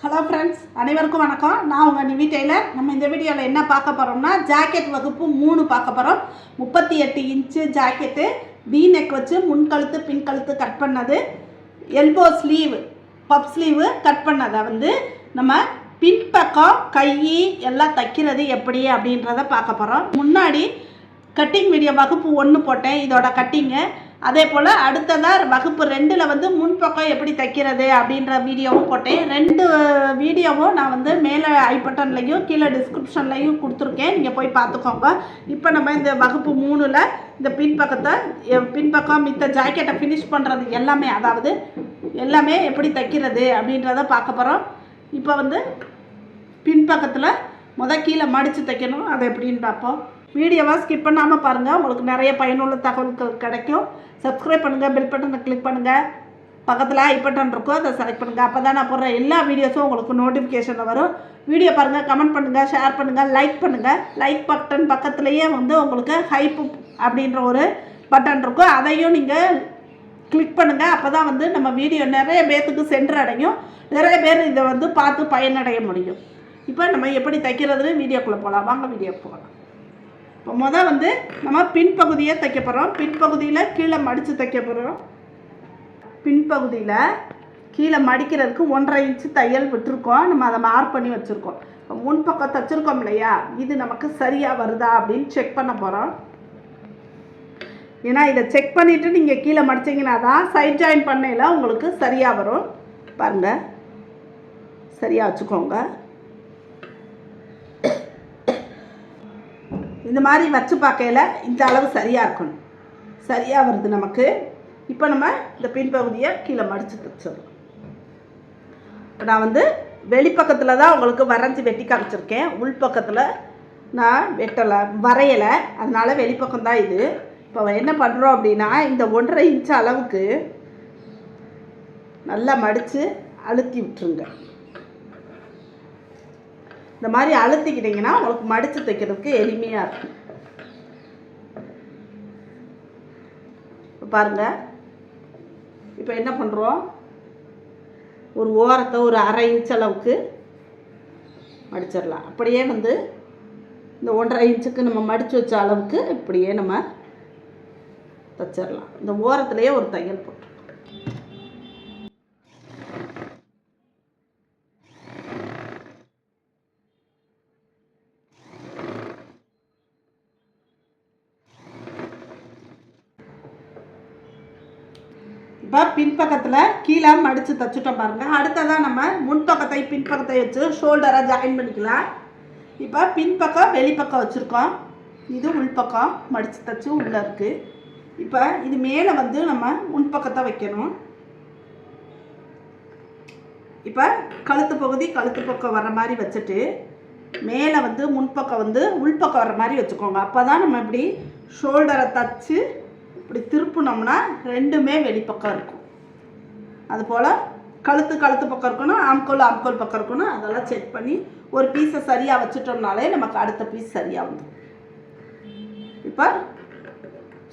Hello friends அனைவருக்கும் வணக்கம். நான் உங்கள் நிவி டெய்லர். நம்ம இந்த வீடியோவில் என்ன பார்க்க போகிறோம்னா ஜாக்கெட் வகுப்பு மூணு பார்க்க போகிறோம் முப்பத்தி எட்டு இன்ச்சு ஜாக்கெட்டு வி நெக் வச்சு முன்கழுத்து பின்கழுத்து கட் பண்ணது. Elbow sleeve puff sleeve cut பண்ணதை வந்து நம்ம பின்பக்கம் கை எல்லாம் தைக்கிறது எப்படி அப்படின்றத பார்க்க போகிறோம் முன்னாடி கட்டிங் வீடியோ வகுப்பு ஒன்று போட்டேன். இதோட கட்டிங்கு அதே போல் அடுத்ததாக வகுப்பு ரெண்டில் வந்து முன்பக்கம் எப்படி தைக்கிறது அப்படின்ற வீடியோவும் போட்டேன். ரெண்டு வீடியோவும் நான் வந்து மேலே ஐ பட்டன்லையும் கீழே டிஸ்கிரிப்ஷன்லையும் கொடுத்துருக்கேன். நீங்கள் போய் பார்த்துக்கோங்க. இப்போ நம்ம இந்த வகுப்பு மூணில் இந்த பின்பக்கத்தை எ- பின்பக்கம் மித்த ஜாக்கெட்டை ஃபினிஷ் பண்ணுறது எல்லாமே அதாவது எல்லாமே எப்படி தைக்கிறது அப்படின்றத பார்க்க போகிறோம் இப்போ வந்து பின்பக்கத்தில் முத கீழே மடித்து தைக்கணும். அது எப்படின்னு பார்ப்போம். வீடியோவாக ஸ்கிப் பண்ணாமல் பாருங்கள் உங்களுக்கு நிறைய பயனுள்ள தகவல்கள் கிடைக்கும். சப்ஸ்கிரைப் பண்ணுங்கள் பெல் பட்டனை கிளிக் பண்ணுங்கள் பக்கத்தில் ஐ பட்டன் இருக்கும் அதை செலக்ட் பண்ணுங்கள் அப்போ தான் நான் போடுற எல்லா வீடியோஸும் உங்களுக்கு நோட்டிஃபிகேஷனில் வரும். வீடியோ பாருங்கள் கமெண்ட் பண்ணுங்கள் ஷேர் பண்ணுங்கள் லைக் பண்ணுங்கள் லைக் பட்டன் பக்கத்துலேயே வந்து உங்களுக்கு ஹைப் அப்படின்ற ஒரு பட்டன் இருக்கும் அதையும் நீங்கள் கிளிக் பண்ணுங்கள் அப்போ தான் வந்து நம்ம வீடியோ நிறைய பேர்த்துக்கு சென்றடையும் நிறைய பேர் இதை வந்து பார்த்து பயனடைய முடியும். இப்போ நம்ம எப்படி தைக்கிறதுன்னு வீடியோக்குள்ளே போகலாம் வாங்க வீடியோ போகலாம். இப்போ மொதல் வந்து நம்ம பின்பகுதியை தைக்க போகிறோம் பின்பகுதியில் கீழே மடித்து தைக்க போகிறோம் பின்பகுதியில் கீழே மடிக்கிறதுக்கு ஒன்றரை இன்ச்சு தையல் விட்டுருக்கோம். நம்ம அதை மார்க் பண்ணி வச்சுருக்கோம். இப்போ முன்பக்கம் தைச்சிருக்கோம் இல்லையா? இது நமக்கு சரியாக வருதா அப்படின்னு செக் பண்ண போகிறோம் ஏன்னா இதை செக் பண்ணிவிட்டு நீங்கள் கீழே மடிச்சிங்கன்னா தான் சைட் ஜாயின் பண்ணையில் உங்களுக்கு சரியாக வரும். பாருங்கள் சரியாக வச்சுக்கோங்க. இந்த மாதிரி வச்சு பார்க்கையில் இந்த அளவு சரியாக இருக்கணும். சரியாக வருது நமக்கு. இப்போ நம்ம இந்த பின்பகுதியை கீழே மடித்து தைச்சிடலாம் இப்போ நான் வந்து வெளிப்பக்கத்தில் தான் உங்களுக்கு வரைஞ்சி வெட்டி காமிச்சிருக்கேன். உள்பக்கத்தில் நான் வெட்டலை வரையலை. அதனால் வெளிப்பக்கம் தான் இது. இப்போ என்ன பண்ணுறோம் அப்படின்னா இந்த ஒன்றரை இன்ச் அளவுக்கு நல்லா மடித்து அழுத்தி விட்டுருங்க. இந்த மாதிரி அழுத்திக்கிட்டிங்கன்னா உங்களுக்கு மடித்து தைக்கிறதுக்கு எளிமையாக இருக்கும். இப்போ பாருங்கள் இப்போ என்ன பண்ணுறோம் ஒரு ஓரத்தை ஒரு அரை இன்ச் அளவுக்கு மடிச்சிடலாம். அப்படியே வந்து இந்த ஒன்றரை இன்ச்சுக்கு நம்ம மடித்து வச்ச அளவுக்கு இப்படியே நம்ம தச்சிடலாம். இந்த ஓரத்துலேயே ஒரு தையல் போட்டு இப்போ பின்பக்கத்தில் கீழே மடித்து தச்சுட்டோம் பாருங்கள் அடுத்ததாக நம்ம முன்பக்கத்தை பின்பக்கத்தை வச்சு ஷோல்டரை ஜாயின் பண்ணிக்கலாம். இப்போ பின்பக்கம் வெளிப்பக்கம் வச்சுருக்கோம். இது உள்பக்கம் மடித்து தச்சு உள்ளே இருக்குது இப்போ இது மேலே வந்து நம்ம முன்பக்கத்தை வைக்கணும். இப்போ கழுத்து பகுதி கழுத்து பக்கம் வர்ற மாதிரி வச்சுட்டு மேலே வந்து முன்பக்கம் வந்து உள்பக்கம் வர்ற மாதிரி வச்சுக்கோங்க. அப்போ தான் நம்ம இப்படி ஷோல்டரை தச்சு இப்படி திருப்பினோம்னா ரெண்டுமே வெளிப்பக்கம் இருக்கும். அதுபோல் கழுத்து கழுத்து பக்கம் இருக்கணும் ஆம்கோல் ஆம்கோல் பக்கம் இருக்கணும். அதெல்லாம் செக் பண்ணி ஒரு பீஸை சரியாக வச்சுட்டோம்னாலே நமக்கு அடுத்த பீஸ் சரியாக வந்துடும் இப்போ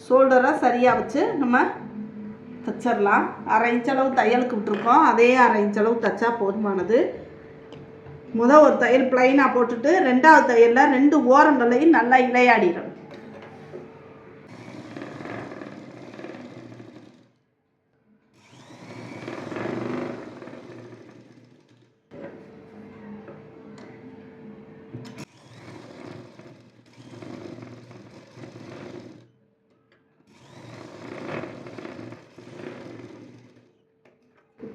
ஷோல்டரை சரியாக வச்சு நம்ம தச்சிடலாம் அரை இன்ச் அளவு தையலுக்கு விட்டுருக்கோம் அதே அரை இன்ச் அளவு தைச்சா போதுமானது. முத ஒரு தையல் ப்ளைனாக போட்டுட்டு ரெண்டாவது தையலில் ரெண்டு ஓரங்களையும் நல்லா இலையாடிடணும்.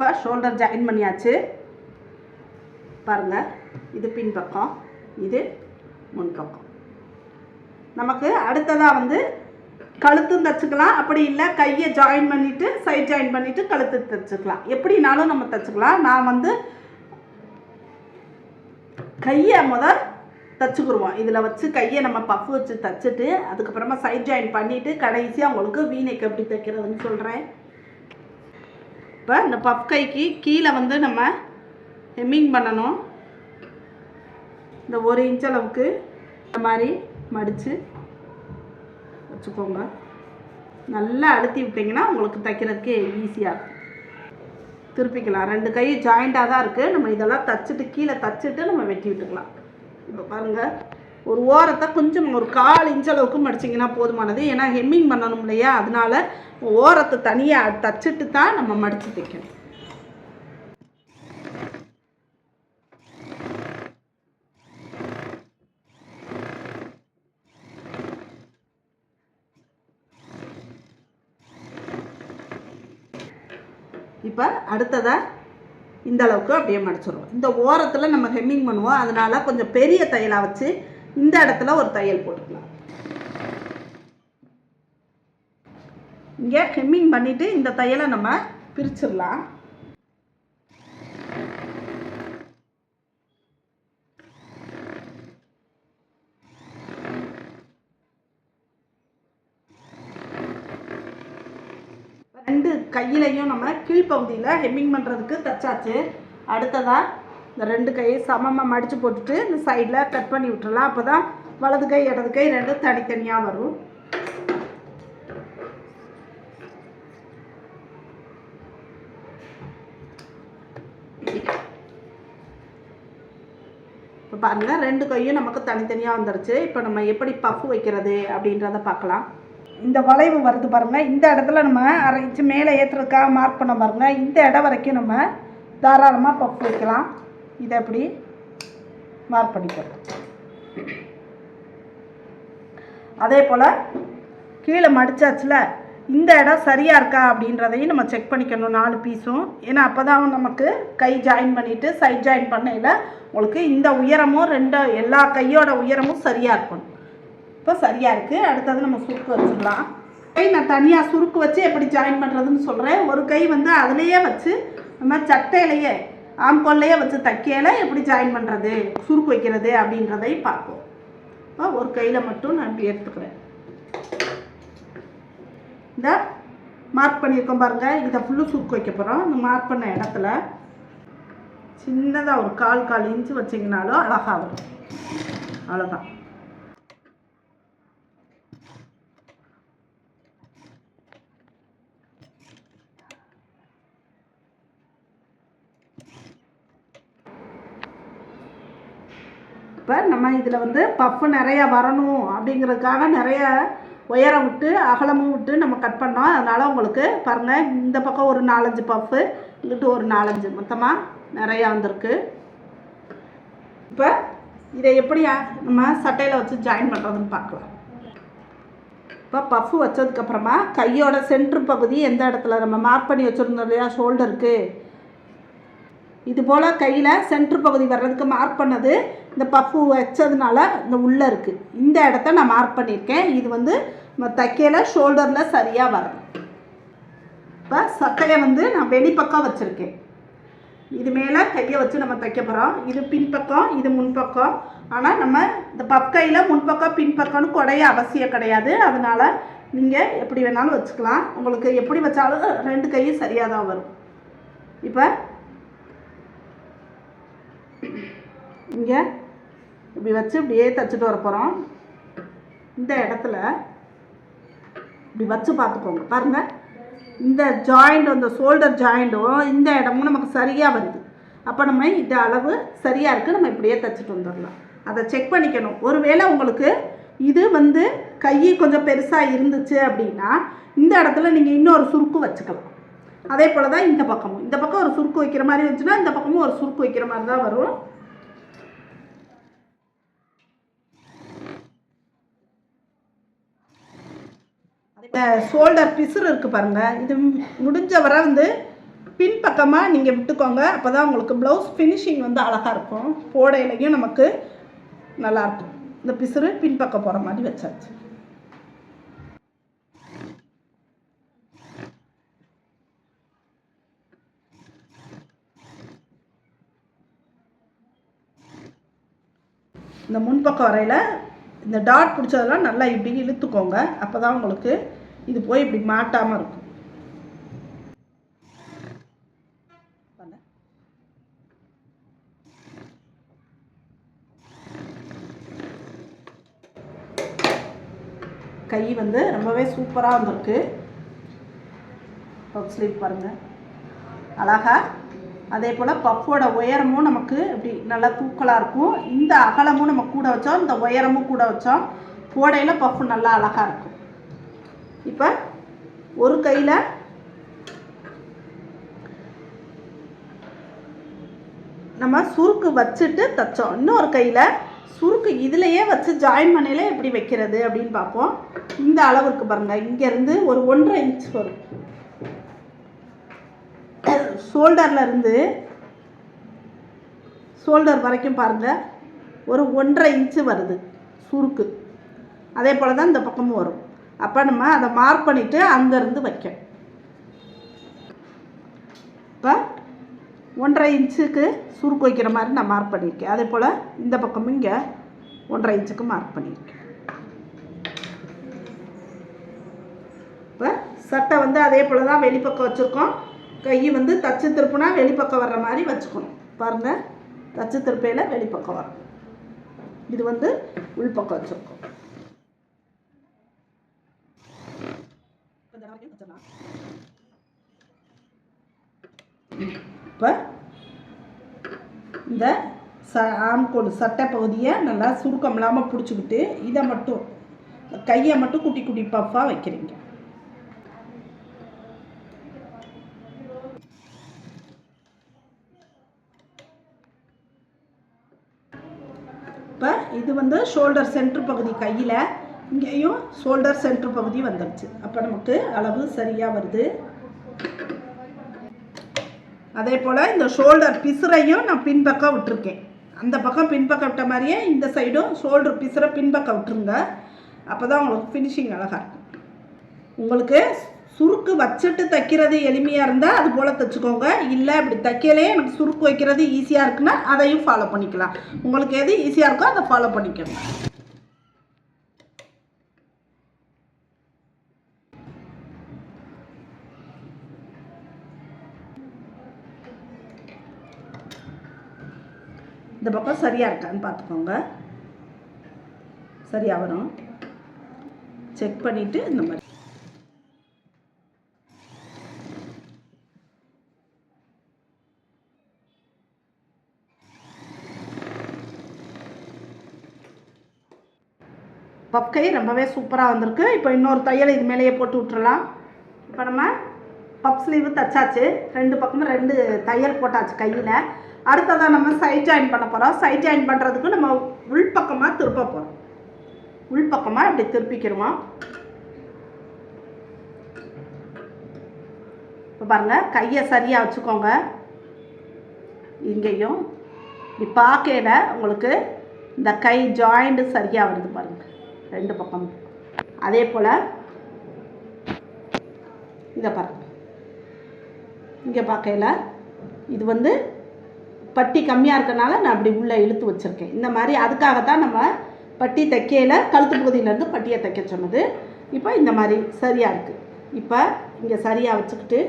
இப்போ ஷோல்டர் ஜாயின் பண்ணியாச்சு. பாருங்கள் இது பின்பக்கம் இது முன்பக்கம் நமக்கு அடுத்ததாக வந்து கழுத்தும் தச்சுக்கலாம் அப்படி இல்லை கையை ஜாயின் பண்ணிவிட்டு சைட் ஜாயின் பண்ணிவிட்டு கழுத்து தைச்சிக்கலாம். எப்படினாலும் நம்ம தச்சுக்கலாம். நான் வந்து கையை முதல் தச்சுக்குருவோம். இதில் வச்சு கையை நம்ம பஃப் வச்சு தச்சுட்டு அதுக்கப்புறமா சைட் ஜாயின் பண்ணிவிட்டு கடைசியாக உங்களுக்கு வீணைக்கு எப்படி தைக்கிறதுன்னு சொல்கிறேன் இப்போ இந்த பஃப் கைக்கு கீழே வந்து நம்ம ஹெம்மிங் பண்ணணும். இந்த ஒரு இன்ச் அளவுக்கு இந்த மாதிரி மடித்து வச்சுக்கோங்க. நல்லா அழுத்தி விட்டிங்கன்னா உங்களுக்கு தைக்கிறதுக்கு ஈஸியாக இருக்கும். திருப்பிக்கலாம். ரெண்டு கை ஜாயிண்டாக தான் இருக்குது நம்ம இதெல்லாம் தச்சுட்டு கீழே தச்சுட்டு நம்ம வெட்டி விட்டுக்கலாம். இப்போ பாருங்கள் ஒரு ஓரத்தை கொஞ்சம் ஒரு கால் இன்ச் அளவுக்கு மடிச்சிங்கன்னா போதுமானது. ஏன்னா ஹெம்மிங் பண்ணணும் இல்லையா? அதனால ஓரத்தை தனியாக தச்சுட்டு தான் நம்ம மடித்து தைக்கணும். இப்போ அடுத்ததாக இந்த அளவுக்கு அப்படியே மடிச்சிடுவோம் இந்த ஓரத்தில் நம்ம ஹெம்மிங் பண்ணுவோம். அதனால கொஞ்சம் பெரிய தையலாக வச்சு இந்த இடத்துல ஒரு தையல் போட்டுக்கலாம். இங்கே ஹெம்மிங் பண்ணிவிட்டு இந்த தையலை நம்ம பிரிச்சிடலாம். ரெண்டு கையிலையும் நம்ம கீழ்ப்பகுதியில் ஹெம்மிங் பண்ணுறதுக்கு தச்சாச்சு. அடுத்ததாக இந்த ரெண்டு கையை சமமாக மடித்து போட்டுட்டு இந்த சைடில் கட் பண்ணி விட்டுறலாம். அப்போ தான் வலது கை இடது கை ரெண்டும் தனித்தனியாக வரும். இப்போ பாருங்கள் ரெண்டு கையும் நமக்கு தனித்தனியாக வந்துருச்சு. இப்போ நம்ம எப்படி பஃப் வைக்கிறது அப்படின்றத பார்க்கலாம். இந்த வளைவு வருது பாருங்கள் இந்த இடத்துல நம்ம அரை மேலே ஏற்றுறதுக்காக மார்க் பண்ண பாருங்கள் இந்த இடம் வரைக்கும் நம்ம தாராளமாக பஃப் வைக்கலாம். இதை எப்படி மார்க் பண்ணிக்கலாம் அதே போல் கீழே மடிச்சாச்சுல இந்த இடம் சரியாக இருக்கா அப்படின்றதையும் நம்ம செக் பண்ணிக்கணும் நாலு பீஸும் ஏன்னா அப்போ தான் நமக்கு கை ஜாயின் பண்ணிவிட்டு சைட் ஜாயின் பண்ணையில் உங்களுக்கு இந்த உயரமும் ரெண்டு எல்லா கையோட உயரமும் சரியாக இருக்கணும். இப்போ சரியாக இருக்குது அடுத்தது நம்ம சுருக்கு வச்சிடலாம் கை நான் தனியாக சுருக்கு வச்சு எப்படி ஜாயின் பண்ணுறதுன்னு சொல்கிறேன் ஒரு கை வந்து அதுலேயே வச்சு நம்ம சட்டையிலையே ஆம் கொள்ளையை வச்சு தைக்கையில் எப்படி ஜாயின் பண்ணுறது சுருக்கு வைக்கிறது அப்படின்றதையும் பார்ப்போம். இப்போ ஒரு கையில் மட்டும் நான் இப்படி எடுத்துக்கிறேன். இந்த மார்க் பண்ணியிருக்கோம் பாருங்கள் இதை ஃபுல்லும் சுருக்கு வைக்க போகிறோம் இந்த மார்க் பண்ண இடத்துல சின்னதாக ஒரு கால் கால் இன்ச்சு வச்சிங்கனாலும் அழகாக வரும். அவ்வளோதான் இப்போ நம்ம இதில் வந்து பஃப்பு நிறையா வரணும் அப்படிங்கிறதுக்காக நிறைய உயரம் விட்டு அகலமும் விட்டு நம்ம கட் பண்ணோம். அதனால் உங்களுக்கு பாருங்கள் இந்த பக்கம் ஒரு நாலஞ்சு பஃப்பு இங்கிட்டு ஒரு நாலஞ்சு. மொத்தமாக நிறையா வந்திருக்கு. இப்போ இதை எப்படி நம்ம சட்டையில் வச்சு ஜாயின் பண்ணுறதுன்னு பார்க்கலாம். இப்போ பஃப்பு வச்சதுக்கப்புறமா கையோட சென்ட்ரு பகுதி எந்த இடத்துல நம்ம மார்க் பண்ணி வச்சுருந்தோம் இல்லையா? ஷோல்டருக்கு இது போல் கையில் சென்ட்ரு பகுதி வர்றதுக்கு மார்க் பண்ணது இந்த பஃப்பு வச்சதுனால இந்த உள்ளே இருக்குது இந்த இடத்த நான் மார்க் பண்ணியிருக்கேன். இது வந்து நம்ம தைக்கையில் ஷோல்டரில் சரியாக வரும் இப்போ சட்டையை வந்து நான் வெளிப்பக்கம் வச்சுருக்கேன். இது மேலே கையை வச்சு நம்ம தைக்க போகிறோம் இது பின்பக்கம் இது முன்பக்கம். ஆனால் நம்ம இந்த பக்கையில் முன்பக்கம் பின்பக்கம்னு குடைய அவசியம் கிடையாது. அதனால் நீங்கள் எப்படி வேணாலும் வச்சுக்கலாம். உங்களுக்கு எப்படி வச்சாலும் ரெண்டு கையும் சரியாக தான் வரும். இப்போ இங்கே இப்படி வச்சு இப்படியே தைச்சிட்டு வர போகிறோம் இந்த இடத்துல இப்படி வச்சு பார்த்துக்கோங்க. பாருங்கள் இந்த ஜாயிண்ட் அந்த ஷோல்டர் ஜாயிண்ட்டும் இந்த இடமும் நமக்கு சரியாக வருது. அப்போ நம்ம இந்த அளவு சரியாக இருக்குது நம்ம இப்படியே தைச்சிட்டு வந்துடலாம். அதை செக் பண்ணிக்கணும். ஒருவேளை உங்களுக்கு இது வந்து கை கொஞ்சம் பெருசாக இருந்துச்சு அப்படின்னா இந்த இடத்துல நீங்கள் இன்னொரு சுருக்கு வச்சுக்கலாம். அதே போல் தான் இந்த பக்கமும். இந்த பக்கம் ஒரு சுருக்கு வைக்கிற மாதிரி இருந்துச்சுன்னா இந்த பக்கமும் ஒரு சுருக்கு வைக்கிற மாதிரி தான் வரும். இந்த ஷோல்டர் பிசுறு இருக்குது பாருங்கள் இது முடிஞ்ச வரை வந்து பின்பக்கமாக நீங்கள் விட்டுக்கோங்க. அப்போ தான் உங்களுக்கு ப்ளவுஸ் ஃபினிஷிங் வந்து அழகாக இருக்கும். போடையிலையும் நமக்கு நல்லாயிருக்கும் இந்த பிசுறு பின்பக்கம் போகிற மாதிரி வச்சாச்சு. இந்த முன்பக்கம் வரையில் இந்த டாட் பிடிச்சதெல்லாம் நல்லா இப்படி இழுத்துக்கோங்க. அப்போ தான் உங்களுக்கு இது போய் இப்படி மாட்டாமல் இருக்கும். கை வந்து ரொம்பவே சூப்பராக வந்திருக்கு. பப் ஸ்லீவ் பாருங்கள் அழகாக அதே போல் பஃப்போட உயரமும் நமக்கு இப்படி நல்லா தூக்கலாக இருக்கும். இந்த அகலமும் நம்ம கூட வச்சோம் இந்த உயரமும் கூட வச்சோம். போடையில் பஃப் நல்லா அழகாக இருக்கும். இப்போ ஒரு கையில் நம்ம சுருக்கு வச்சுட்டு தைச்சோம். இன்னொரு கையில் சுருக்கு இதிலையே வச்சு ஜாயின் பண்ணையில் எப்படி வைக்கிறது அப்படின்னு பார்ப்போம். இந்த அளவுக்கு பாருங்கள் இங்கேருந்து ஒரு ஒன்றரை இன்ச் வரும். ஷோல்டரில் இருந்து ஷோல்டர் வரைக்கும் பாருங்கள் ஒரு ஒன்றரை இன்ச்சு வருது சுருக்கு. அதே போல் தான் இந்த பக்கமும் வரும். அப்போ நம்ம அதை மார்க் பண்ணிவிட்டு அங்கேருந்து வைக்கணும் இப்போ ஒன்றரை இன்ச்சுக்கு சுருக்கு வைக்கிற மாதிரி நான் மார்க் பண்ணியிருக்கேன். அதே போல் இந்த பக்கமும் இங்கே ஒன்றரை இன்ச்சுக்கு மார்க் பண்ணியிருக்கேன். இப்போ சட்டை வந்து அதே போல் தான் வெளிப்பக்கம் வச்சுருக்கோம். கை வந்து தச்சு திருப்புனா வெளிப்பக்கம் வர்ற மாதிரி வச்சுக்கணும். பாருங்கள் தச்சு திருப்பையில் வெளிப்பக்கம் வரும். இது வந்து உள்பக்கம் வச்சுருக்கோம். இப்போ இந்த ச ஆம்கோடு சட்டை பகுதியை நல்லா சுருக்கம் இல்லாமல் பிடிச்சிக்கிட்டு இதை மட்டும் கையை மட்டும் குட்டி குட்டி பஃப்பாக வைக்கிறீங்க இப்போ இது வந்து ஷோல்டர் சென்ட்ரு பகுதி கையில் இங்கேயும் ஷோல்டர் சென்ட்ரு பகுதி வந்துடுச்சு அப்போ நமக்கு அளவு சரியாக வருது. அதே போல் இந்த ஷோல்டர் பிசுரையும் நான் பின்பக்கம் விட்டுருக்கேன். அந்த பக்கம் பின்பக்கம் விட்ட மாதிரியே இந்த சைடும் ஷோல்டர் பிசுரை பின்பக்கம் விட்டுருங்க. அப்போ தான் உங்களுக்கு ஃபினிஷிங் அழகாக இருக்கும். உங்களுக்கு சுருக்கு வச்சுட்டு தைக்கிறது எளிமையாக இருந்தால் அது போல் தைச்சிக்கோங்க. இல்லை இப்படி தைக்கலே எனக்கு சுருக்கு வைக்கிறது ஈஸியாக இருக்குன்னா அதையும் ஃபாலோ பண்ணிக்கலாம். உங்களுக்கு எது ஈஸியாக இருக்கோ அதை ஃபாலோ பண்ணிக்கோங்க. இந்த பக்கம் சரியாக இருக்கான்னு பார்த்துக்கோங்க. சரியாக வரும். செக் பண்ணிவிட்டு இந்த மாதிரி. பப் கை ரொம்பவே சூப்பராக வந்திருக்கு. இப்போ இன்னொரு தையல் இது மேலேயே போட்டு விட்டுறலாம். இப்போ நம்ம பப் ஸ்லீவு தச்சாச்சு. ரெண்டு பக்கமும் ரெண்டு தையல் போட்டாச்சு கையில். அடுத்ததாக நம்ம சைட் ஜாயின் பண்ண போகிறோம் சைட் ஜாயின் பண்ணுறதுக்கு நம்ம உள்பக்கமாக திருப்ப போகிறோம் உள்பக்கமாக இப்படி திருப்பிக்கிறோம்? இப்போ பாருங்கள் கையை சரியாக வச்சுக்கோங்க. இங்கேயும். இப்படி பார்க்கையில் உங்களுக்கு இந்த கை ஜாயிண்ட்டு சரியாக வருது பாருங்கள் ரெண்டு பக்கம். அதே போல் இதை பாருங்க. இங்கே பார்க்கையில் இது வந்து பட்டி கம்மியாக இருக்கனால நான் அப்படி உள்ளே இழுத்து வச்சுருக்கேன். இந்த மாதிரி அதுக்காகத்தான் நம்ம பட்டி தைக்கையில் கழுத்து பகுதியிலேருந்து பட்டியை தைக்க சொன்னது. இப்போ இந்த மாதிரி சரியாக இருக்குது இப்போ இங்கே சரியாக வச்சுக்கிட்டு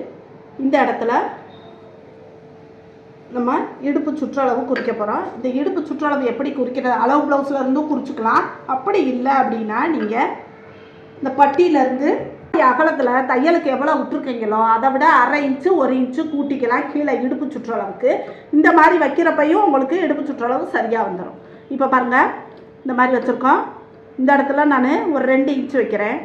இந்த இடத்துல நம்ம இடுப்பு சுற்றளவு குறிக்க போகிறோம் இந்த இடுப்பு சுற்றளவு எப்படி குறிக்கிறது? அளவு ப்ளவுஸில் இருந்தும் குறிச்சிக்கலாம். அப்படி இல்லை அப்படின்னா நீங்கள் இந்த பட்டியிலேருந்து அகலத்தில் தையலுக்கு எவ்வளோ விட்டுருக்கீங்களோ அதை விட அரை இன்ச்சு ஒரு இன்ச்சு கூட்டிக்கலாம் கீழே இடுப்பு சுற்றளவுக்கு. இந்த மாதிரி வைக்கிறப்பையும் உங்களுக்கு இடுப்பு சுற்றளவு சரியாக வந்துடும் இப்போ பாருங்கள் இந்த மாதிரி வச்சுருக்கோம். இந்த இடத்துல நான் ஒரு ரெண்டு இன்ச்சு வைக்கிறேன்.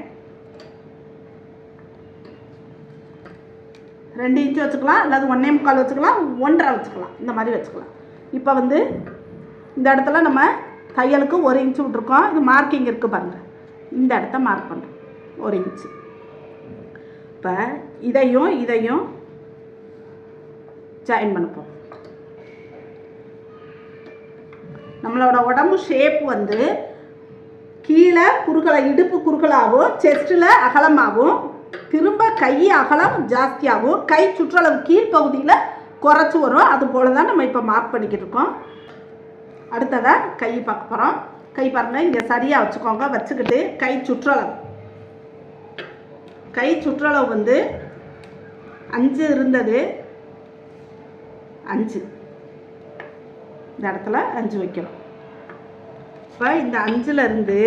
ரெண்டு இன்ச்சு வச்சுக்கலாம் அல்லது ஒன்றே முக்கால் வச்சுக்கலாம் ஒன்றரை வச்சுக்கலாம். இந்த மாதிரி வச்சுக்கலாம். இப்போ வந்து இந்த இடத்துல நம்ம தையலுக்கு ஒரு இன்ச்சு விட்ருக்கோம் இது மார்க்கிங் இருக்குது பாருங்கள் இந்த இடத்த மார்க் பண்ணுறோம் ஒரு இன்ச்சு. இப்போ இதையும் இதையும் ஜாயின் பண்ணிப்போம். நம்மளோட உடம்பு ஷேப் வந்து கீழே குறுகலை இடுப்பு குறுகலாகவும் செஸ்ட்டில் அகலமாகவும் திரும்ப கை அகலம் ஜாஸ்தியாகவும் கை சுற்றளவு கீழ்ப்பகுதியில் குறைச்சி வரும். அது போல தான் நம்ம இப்போ மார்க் பண்ணிக்கிட்டு இருக்கோம். அடுத்ததாக கை பார்க்க போகிறோம் கை பாருங்கள் இங்கே சரியாக வச்சுக்கோங்க. வச்சுக்கிட்டு கை சுற்றளவு. கை சுற்றளவு வந்து அஞ்சு இருந்தது. அஞ்சு. இந்த இடத்துல அஞ்சு வைக்கிறோம் இப்போ இந்த அஞ்சுலேருந்து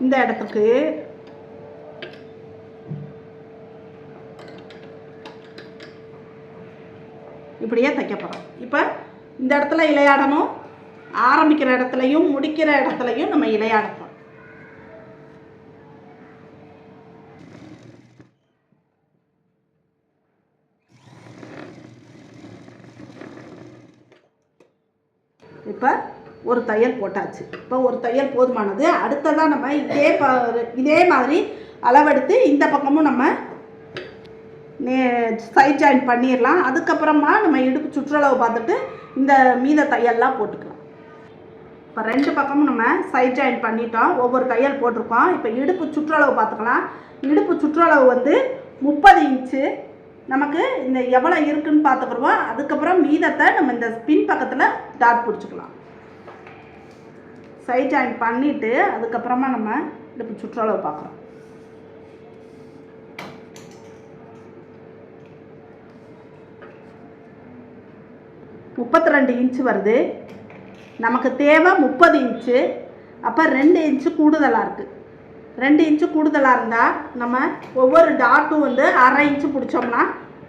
இந்த இடத்துக்கு. இப்படியே தைக்க போகிறோம் இப்போ இந்த இடத்துல இலையாடணும். ஆரம்பிக்கிற இடத்துலையும் முடிக்கிற இடத்துலையும் நம்ம இலையாடணும். ஒரு தையல் போட்டாச்சு. இப்போ ஒரு தையல் போதுமானது. அடுத்ததாக நம்ம இதே ப இதே மாதிரி அளவெடுத்து இந்த பக்கமும் நம்ம நே சைட் ஜாயின் பண்ணிடலாம் அதுக்கப்புறமா நம்ம இடுப்பு சுற்றளவு பார்த்துட்டு இந்த மீத தையல்லாம் போட்டுக்கலாம். இப்போ ரெண்டு பக்கமும் நம்ம சைட் ஜாயின் பண்ணிட்டோம். ஒவ்வொரு தையல் போட்டிருக்கோம். இப்போ இடுப்பு சுற்றளவு பார்த்துக்கலாம். இடுப்பு சுற்றளவு வந்து முப்பது இன்ச்சு. நமக்கு இந்த எவ்வளோ இருக்குன்னு பார்த்துக்குருவோம் அதுக்கப்புறம் மீதத்தை நம்ம இந்த பின் பக்கத்தில் டாட் பிடிச்சிக்கலாம். சைட் ஜாயின் பண்ணிவிட்டு அதுக்கப்புறமா நம்ம இடுப்பு சுற்றளவு பார்க்குறோம். முப்பத்தி ரெண்டு இன்ச்சு வருது. நமக்கு தேவை முப்பது இன்ச்சு. அப்போ ரெண்டு இன்ச்சு கூடுதலாக இருக்குது ரெண்டு இன்ச்சு கூடுதலாக இருந்தால் நம்ம ஒவ்வொரு டாட்டும் வந்து அரை இன்ச்சு பிடிச்சோம்னா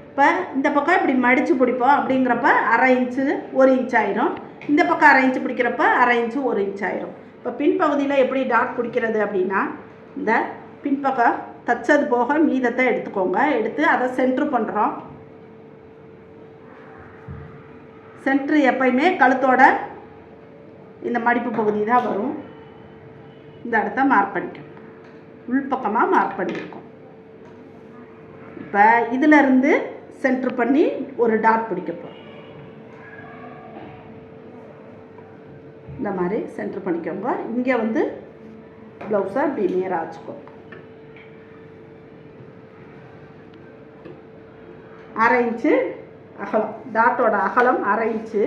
இப்போ இந்த பக்கம் இப்படி மடித்து பிடிப்போம் அப்படிங்கிறப்ப அரை இன்ச்சு ஒரு இன்ச் ஆயிரும். இந்த பக்கம் அரை இன்ச்சு பிடிக்கிறப்ப அரை இன்ச்சு ஒரு இன்ச் ஆயிரும். இப்போ பின்பகுதியில் எப்படி டாட் பிடிக்கிறது அப்படின்னா இந்த பின்பக்கம் தச்சது போக மீதத்தை எடுத்துக்கோங்க. எடுத்து அதை சென்ட்ரு பண்ணுறோம் சென்ட்ரு எப்பயுமே கழுத்தோட இந்த மடிப்பு பகுதி தான் வரும். இந்த இடத்த மார்க் பண்ணிக்கணும். உள்பக்கமாக மார்க் பண்ணியிருக்கோம் இப்போ இதிலிருந்து சென்ட்ரு பண்ணி ஒரு டாட் பிடிக்க போகிறோம் இந்த மாதிரி சென்ட்ரு பண்ணிக்கோங்க. இங்கே வந்து ப்ளவுஸை இப்படி நேராக வச்சுக்கோங்க அரை இன்ச்சு அகலம். டாட்டோட அகலம் அரை இன்ச்சு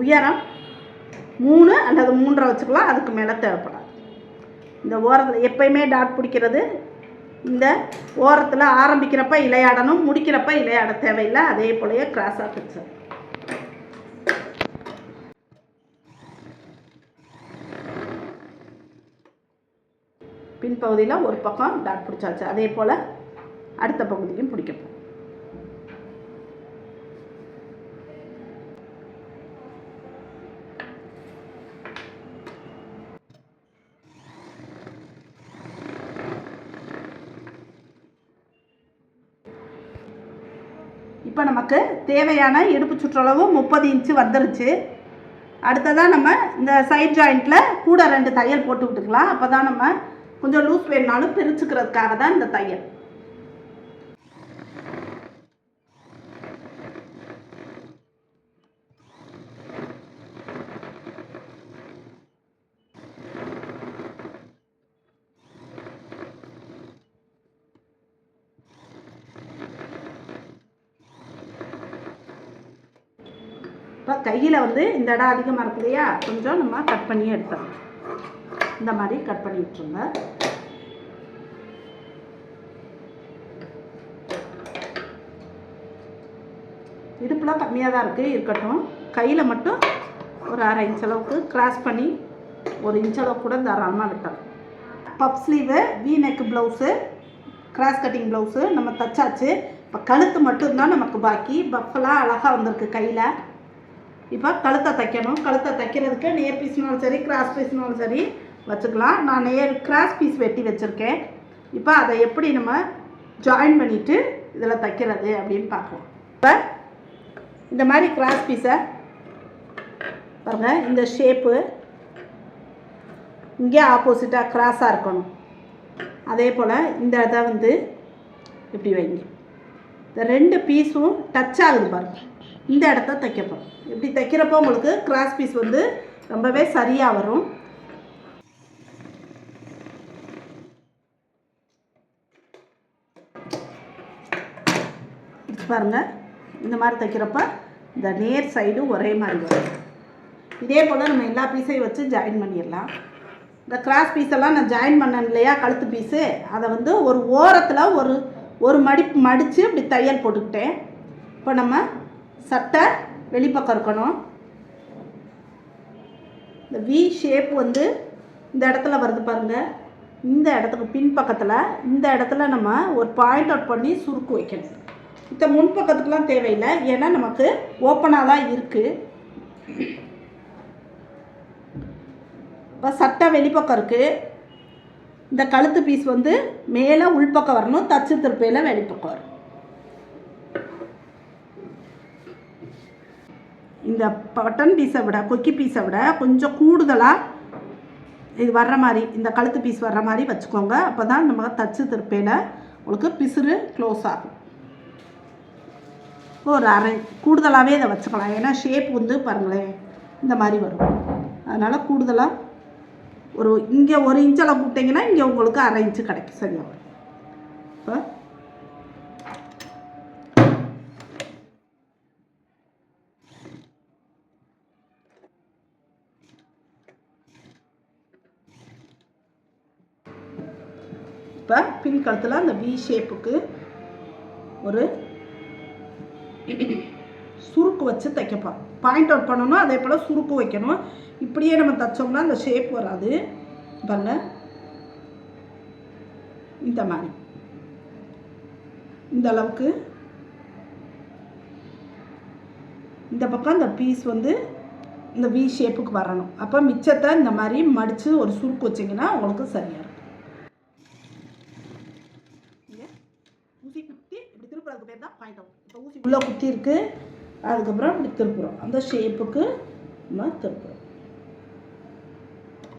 உயரம் மூணு அல்லது மூன்றரை வச்சுக்கலாம். அதுக்கு மேலே தேவைப்படாது. இந்த ஓரத்தில் எப்பயுமே டாட் பிடிக்கிறது இந்த ஓரத்தில் ஆரம்பிக்கிறப்ப இலையாடணும் முடிக்கிறப்ப இலையாட தேவையில்லை. அதே போலயே கிராஸாக பிடிச்சது பின்பகுதியில் ஒரு பக்கம் டாட் பிடிச்சாச்சு. அதே போல் அடுத்த பகுதியும் பிடிக்கப்போம் இப்போ நமக்கு தேவையான இடுப்பு சுற்றளவு முப்பது இன்ச்சு வந்துருச்சு. அடுத்ததாக நம்ம இந்த சைட் ஜாயிண்ட்டில் கூட ரெண்டு தையல் போட்டு விட்டுக்கலாம் அப்போ தான் நம்ம கொஞ்சம் லூஸ் வேணுனாலும் பிரிச்சுக்கிறதுக்காக தான் இந்த தையல். இப்போ கையில் வந்து இந்த இடம் அதிகமாக இருக்கு இல்லையா? கொஞ்சம் நம்ம கட் பண்ணியே எடுத்துடலாம். இந்த மாதிரி கட் பண்ணி விட்டுருங்க. இடுப்புலாம் கம்மியாக தான் இருக்குது இருக்கட்டும். கையில் மட்டும் ஒரு அரை இன்ச் அளவுக்கு கிராஸ் பண்ணி ஒரு இன்ச் அளவுக்கு கூட தாராளமாக விட்டோம் puff sleeve V neck blouse cross cutting blouse நம்ம தச்சாச்சு. இப்போ கழுத்து மட்டும்தான் நமக்கு பாக்கி. பஃபெல்லாம் அழகாக வந்திருக்கு கையில். இப்போ கழுத்தை தைக்கணும். கழுத்தை தைக்கிறதுக்கு நேர் பீஸ்னாலும் சரி கிராஸ் பீஸ்னாலும் சரி வச்சுக்கலாம். நான் நேர் கிராஸ் பீஸ் வெட்டி வச்சுருக்கேன். இப்போ அதை எப்படி நம்ம ஜாயின் பண்ணிவிட்டு இதில் தைக்கிறது அப்படின்னு பார்க்கலாம் இப்போ இந்த மாதிரி கிராஸ் பீஸை பாருங்கள் இந்த ஷேப்பு இங்கே ஆப்போசிட்டாக கிராஸாக இருக்கணும். அதே போல் இந்த இதை வந்து இப்படி வைங்க. இந்த ரெண்டு பீஸும் டச் ஆகுது பாருங்கள் இந்த இடத்த தைக்க போகிறோம் இப்படி தைக்கிறப்போ உங்களுக்கு கிராஸ் பீஸ் வந்து ரொம்பவே சரியாக வரும். பாருங்கள் இந்த மாதிரி தைக்கிறப்ப இந்த நேர் சைடு ஒரே மாதிரி வரும். இதே போல் நம்ம எல்லா பீஸையும் வச்சு ஜாயின் பண்ணிடலாம். இந்த கிராஸ் பீஸெல்லாம் நான் ஜாயின் பண்ணேன் இல்லையா கழுத்து பீஸு அதை வந்து ஒரு ஓரத்தில் ஒரு ஒரு மடிப்பு மடித்து இப்படி தையல் போட்டுக்கிட்டேன். இப்போ நம்ம சட்டை வெளிப்பக்கம் இருக்கணும். இந்த வி ஷேப் வந்து இந்த இடத்துல வருது பாருங்கள் இந்த இடத்துக்கு பின்பக்கத்தில் இந்த இடத்துல நம்ம ஒரு பாயிண்ட் அவுட் பண்ணி சுருக்கு வைக்கணும். இந்த முன்பக்கத்துக்குலாம் தேவையில்லை. ஏன்னா நமக்கு ஓப்பனாக தான் இருக்குது இப்போ சட்டை வெளிப்பக்கம் இருக்குது இந்த கழுத்து பீஸ் வந்து மேலே உள்பக்கம் வரணும். தச்சு திருப்பையில் வெளிப்பக்கம் வரும் இந்த பட்டன் பீஸை விட கொக்கி பீஸை விட கொஞ்சம் கூடுதலாக இது வர்ற மாதிரி இந்த கழுத்து பீஸ் வர்ற மாதிரி வச்சுக்கோங்க. அப்போ தான் நம்ம தச்சு திருப்பையில் உங்களுக்கு பிசுறு க்ளோஸ் ஆகும். ஒரு அரை கூடுதலாகவே இதை வச்சுக்கலாம். ஏன்னா ஷேப் வந்து பாருங்களேன் இந்த மாதிரி வரும். அதனால் கூடுதலாக ஒரு இங்கே ஒரு இன்ச்சில் கூப்பிட்டிங்கன்னா இங்கே உங்களுக்கு அரை இன்ச்சு கிடைக்கும். சரியாக இப்போ இப்போ பின் கழுத்தில் அந்த வி ஷேப்புக்கு ஒரு சுருக்கு வச்சு தைக்கப்போம் பாயிண்ட் அவுட் பண்ணணும் அதே போல் சுருக்கு வைக்கணும். இப்படியே நம்ம தைச்சோம்னா அந்த ஷேப் வராது. பாருங்க. இந்த மாதிரி. இந்த அளவுக்கு. இந்த பக்கம் அந்த பீஸ் வந்து இந்த வி ஷேப்புக்கு வரணும். அப்போ மிச்சத்தை இந்த மாதிரி மடித்து ஒரு சுருக்கு வச்சிங்கன்னா உங்களுக்கு சரியாக இருக்கும் இங்க ஊசி குத்தி இப்படி திருப்புறதுக்கு பேர் தான் பாயிண்ட் அவுட். இப்போ ஊசி உள்ளே குத்தி இருக்கு. அதுக்கப்புறம் இப்படி திருப்புறோம். அந்த ஷேப்புக்கு நம்ம திருப்புறோம்.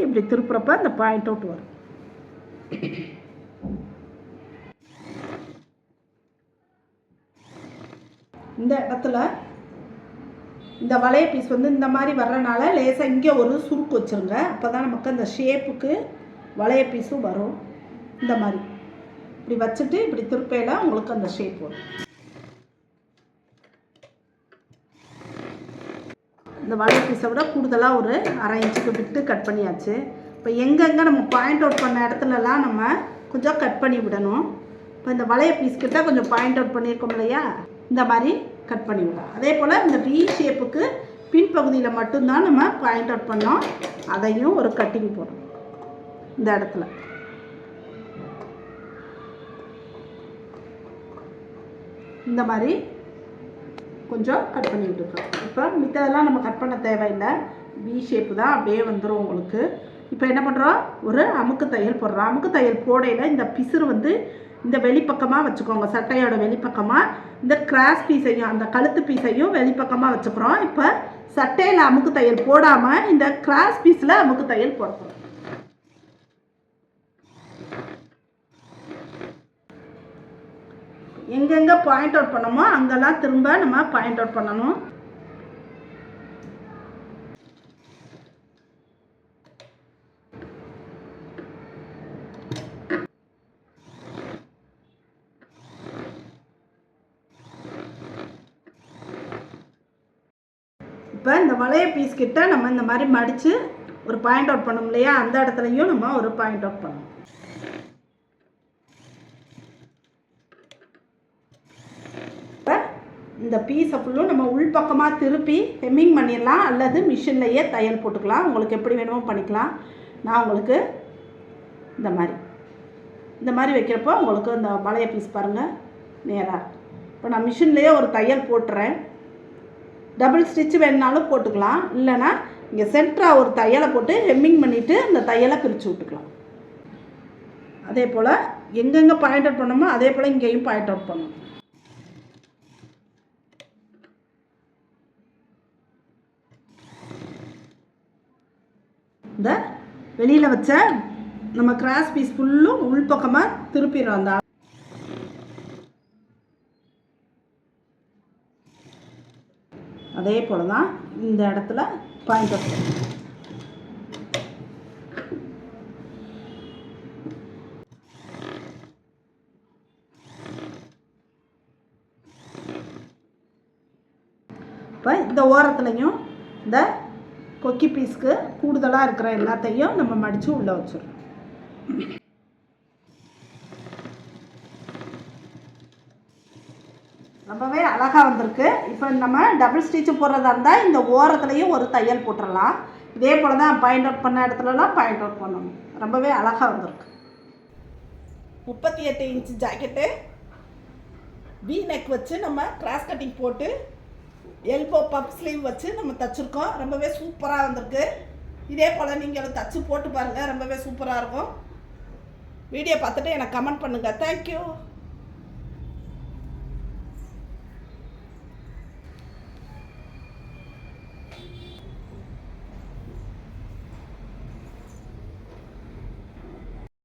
இப்படி திருப்புறப்ப அந்த பாயிண்ட் அவுட் வரும். இந்த இடத்துல இந்த வளைய பீஸ் வந்து இந்த மாதிரி வர்றனால லேசாக இங்கே ஒரு சுருக்கு வச்சுருங்க. அப்போ தான் நமக்கு அந்த ஷேப்புக்கு வளைய பீஸும் வரும். இந்த மாதிரி. இப்படி வச்சுட்டு இப்படி திருப்பையில் உங்களுக்கு அந்த ஷேப் வரும். இந்த வளை பீஸை விட கூடுதலாக ஒரு அரை இன்ச்சுக்கு விட்டு கட் பண்ணியாச்சு. இப்போ எங்கெங்கே நம்ம பாயிண்ட் அவுட் பண்ண இடத்துலலாம் நம்ம கொஞ்சம் கட் பண்ணி விடணும். இப்போ இந்த வளைய பீஸ் கிட்ட கொஞ்சம் பாயிண்ட் அவுட் பண்ணியிருக்கோம் இல்லையா? இந்த மாதிரி கட் பண்ணி விடலாம் அதே போல் இந்த வி ஷேப்புக்கு பின்பகுதியில் மட்டும்தான் நம்ம பாயிண்ட் அவுட் பண்ணோம். அதையும் ஒரு கட்டிங் போடணும். இந்த இடத்துல. இந்த மாதிரி கொஞ்சம் கட் பண்ணி விட்டுருக்கோம் இப்போ மித்ததெல்லாம் நம்ம கட் பண்ண தேவையில்லை. வி ஷேப்பு தான் அப்படியே வந்துடும் உங்களுக்கு. இப்போ என்ன பண்ணுறோம் ஒரு அமுக்கு தையல் போடுறோம். அமுக்கு தையல் போடையில் இந்த பிசுறு வந்து இந்த வெளிப்பக்கமாக வச்சுக்கோங்க. சட்டையோட வெளிப்பக்கமாக இந்த கிராஸ் பீஸையும் அந்த கழுத்து பீஸையும் வெளிப்பக்கமாக வச்சுக்கிறோம். இப்போ சட்டையில் அமுக்கு தையல் போடாமல் இந்த கிராஸ் பீஸில் அமுக்கு தையல் போடுறோம் எங்கெங்கே பாயிண்ட் அவுட் பண்ணமோ அங்கெல்லாம் திரும்ப நம்ம பாயிண்ட் அவுட் பண்ணணும். இப்போ இந்த வளைய பீஸ் கிட்ட நம்ம இந்த மாதிரி மடித்து ஒரு பாயிண்ட் அவுட் பண்ணோம் இல்லையா? அந்த இடத்துலையும் நம்ம ஒரு பாயிண்ட் அவுட் பண்ணணும் இப்போ இந்த பீஸை ஃபுல்லும் நம்ம உள்பக்கமாக திருப்பி ஹெம்மிங் பண்ணிடலாம் அல்லது மிஷின்லையே தையல் போட்டுக்கலாம். உங்களுக்கு எப்படி வேணுமோ பண்ணிக்கலாம். நான் உங்களுக்கு இந்த மாதிரி. இந்த மாதிரி வைக்கிறப்போ உங்களுக்கு இந்த பழைய பீஸ் பாருங்கள் நேராக இப்போ நான் மிஷின்லேயே ஒரு தையல் போட்டுறேன். டபுள் ஸ்டிச் வேணுனாலும் போட்டுக்கலாம். இல்லைன்னா இங்கே சென்டராக ஒரு தையலை போட்டு ஹெம்மிங் பண்ணிவிட்டு இந்த தையலை பிரித்து விட்டுக்கலாம். அதே போல் எங்கெங்கே பாயிண்ட் அவுட் பண்ணணுமோ அதே போல் இங்கேயும் பாயிண்ட் அவுட் பண்ணணும். இந்த வெளியில் வச்ச நம்ம கிராஸ் பீஸ் ஃபுல்லும் உள்பக்கமாக திருப்பிடுறோம் அந்த அதே போல் தான் இந்த இடத்துல பாயிண்ட் இப்போ இந்த ஓரத்துலையும் இந்த கொக்கி பீஸ்க்கு கூடுதலாக இருக்கிற எல்லாத்தையும் நம்ம மடித்து உள்ளே வச்சிடணும் ரொம்பவே அழகாக வந்திருக்கு. இப்போ நம்ம டபுள் ஸ்டிச்சு போடுறதா இருந்தால் இந்த ஓரத்துலையும் ஒரு தையல் போட்டுடலாம் இதே போல் தான் பாயிண்ட் அவுட் பண்ண இடத்துலலாம் பாயிண்ட் அவுட் பண்ணணும். ரொம்பவே அழகாக வந்திருக்கு. முப்பத்தி எட்டு இன்ச் ஜாக்கெட்டு வி நெக் வச்சு நம்ம கிராஸ் கட்டிங் போட்டு எல்போ பப் ஸ்லீவ் வச்சு நம்ம தைச்சிருக்கோம். ரொம்பவே சூப்பராக வந்திருக்கு. இதே போல் நீங்கள் தச்சு போட்டு பாருங்கள் ரொம்பவே சூப்பராக இருக்கும். வீடியோ பார்த்துட்டு எனக்கு கமெண்ட் பண்ணுங்கள் தேங்க்யூ